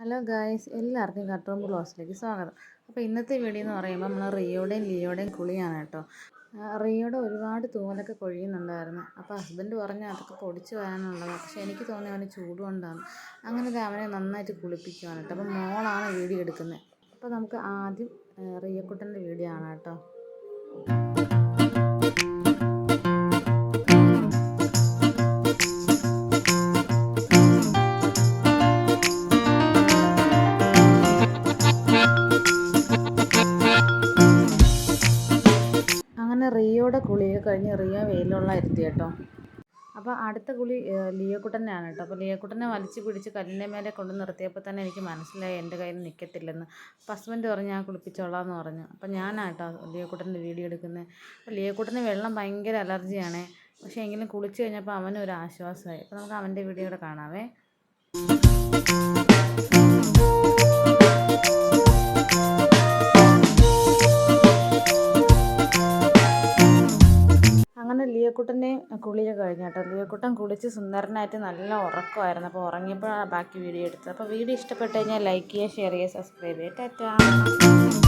Hello guys എല്ലാവർക്കും കട്ടറും ബ്ലോസിലേക്ക് സ്വാഗതം. അപ്പോൾ ഇന്നത്തെ വീഡിയോ എന്ന് പറയുമ്പോൾ നമ്മൾ റിയോടെയും ലിയോടെയും കുളിയാണ് കേട്ടോ. റിയോടെ ഒരുപാട് തൂവലൊക്കെ കൊഴിയുന്നുണ്ടായിരുന്നു. അപ്പോൾ ഹസ്ബൻഡ് പറഞ്ഞു അതൊക്കെ പൊടിച്ച് വരാനുള്ളതാണ് പക്ഷേ എനിക്ക് തോന്നി അവന് ചൂട് കൊണ്ടാണ്. അങ്ങനെ അവനെ നന്നായിട്ട് കുളിപ്പിക്കുവാണ് കേട്ടോ. അപ്പോൾ മോളാണ് വീഡിയോ എടുക്കുന്നത്. അപ്പോൾ നമുക്ക് ആദ്യം റിയക്കുട്ടന്റെ വീഡിയോ ആണ് കേട്ടോ. അങ്ങനെ റിയോയുടെ കുളിയൊക്കെ കഴിഞ്ഞ് റിയോ വെയിലുള്ള ഇരുത്തി കേട്ടോ. അപ്പോൾ അടുത്ത കുളി ലിയോക്കുട്ടനാണ് കേട്ടോ. അപ്പോൾ ലിയോക്കുട്ടനെ വലിച്ചു പിടിച്ച് കല്ലിന്റെ മേലെ കൊണ്ട് നിർത്തിയപ്പോൾ തന്നെ എനിക്ക് മനസ്സിലായി എന്റെ കയ്യിൽ നിൽക്കത്തില്ലെന്ന് അപ്പോൾ ഹസ്ബൻഡ് പറഞ്ഞു ഞാൻ കുളിപ്പിച്ചോളാം എന്ന് പറഞ്ഞു. അപ്പോൾ ഞാനാണ് കേട്ടോ ലിയോക്കുട്ടന്റെ വീഡിയോ എടുക്കുന്നത് അപ്പോൾ ലിയോക്കുട്ടന് വെള്ളം ഭയങ്കര അലർജിയാണ്. പക്ഷേ എങ്കിലും കുളിച്ച് കഴിഞ്ഞപ്പോൾ അവനൊരു ആശ്വാസമായി അപ്പോൾ നമുക്ക് അവന്റെ വീഡിയോ കൂടെ കാണാവേ. അങ്ങനെ ലിയക്കുട്ടന്റെ കുളിയൊക്കെ കഴിഞ്ഞു കേട്ടോ. കുളിച്ച് സുന്ദരനായിട്ട് നല്ല ഉറക്കമായിരുന്നു. അപ്പോൾ ഉറങ്ങിയപ്പോഴാണ് ബാക്കി വീഡിയോ എടുത്തത്. അപ്പോൾ വീഡിയോ ഇഷ്ടപ്പെട്ട് കഴിഞ്ഞാൽ ലൈക്ക് ചെയ്യുക ഷെയർ ചെയ്യുക സബ്സ്ക്രൈബ് ചെയ്യുക. ടാറ്റാ.